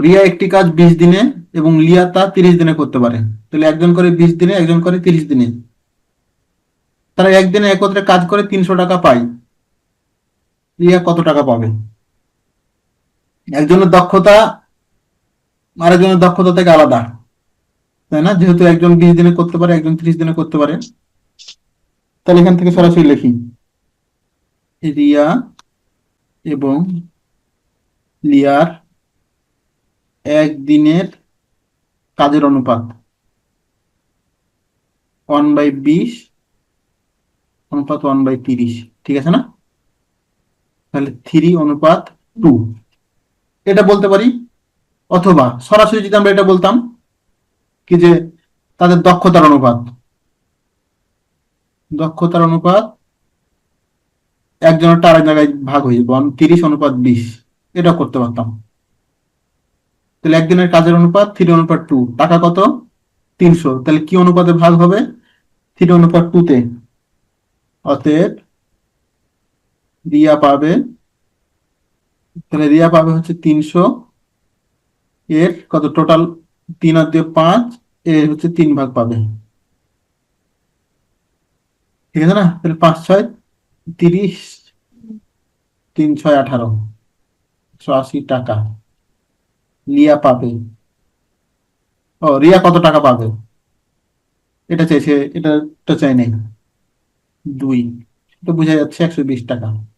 রিয়া একটি কাজ বিশ দিনে এবং লিয়া তা তিরিশ দিনে করতে পারে। তাহলে একজন করে বিশ দিনে, একজন করে তিরিশ দিনে। তারা একদিনে একত্রে কাজ করে তিনশো টাকা পায়। রিয়া কত টাকা পাবে? একজনের দক্ষতা, আরেকজনের দক্ষতা থেকে আলাদা। তাই না? যেহেতু একজন বিশ দিনে করতে পারে, একজন ত্রিশ দিনে করতে পারে। তাহলে এখান থেকে সরাসরি লিখি। রিয়া এবং লিয়ার একদিনের কাজের অনুপাত। ওয়ান বাই বিশ অনুপাত ওয়ান বাই তিরিশ, ঠিক আছে না? তাহলে থ্রি অনুপাত টু এটা বলতে পারি? অথবা সরাসরি যদি আমরা এটা বলতাম, কি যে তাদের দক্ষতার অনুপাত। দক্ষতার অনুপাত একজনের আরেক জায়গায় ভাগ হয়ে যাবে। তিরিশ অনুপাত বিশ। এটা করতে পারতাম। তাহলে একদিনের কাজের অনুপাত থ্রি অনুপাত টু টাকা কত? তিনশো। তাহলে কি অনুপাতে ভাগ হবে? থ্রি অনুপাত টু তে। অতএব রিয়া পাবে, তাহলে রিয়া পাবে হচ্ছে তিনশো। এর কত? টোটাল তিন আর দিয়ে পাঁচ, এর হচ্ছে তিন ভাগ পাবে। ঠিক আছে না? তাহলে পাঁচ, ছয়, তিরিশ, তিন, ছয়, আঠারো। একশো আশি টাকা। লিয়া পাবে। ও, রিয়া কত টাকা পাবে? এটা চাইছে, এটা তো চাই নাই। দুই। এটা বোঝা যাচ্ছে একশো বিশ টাকা।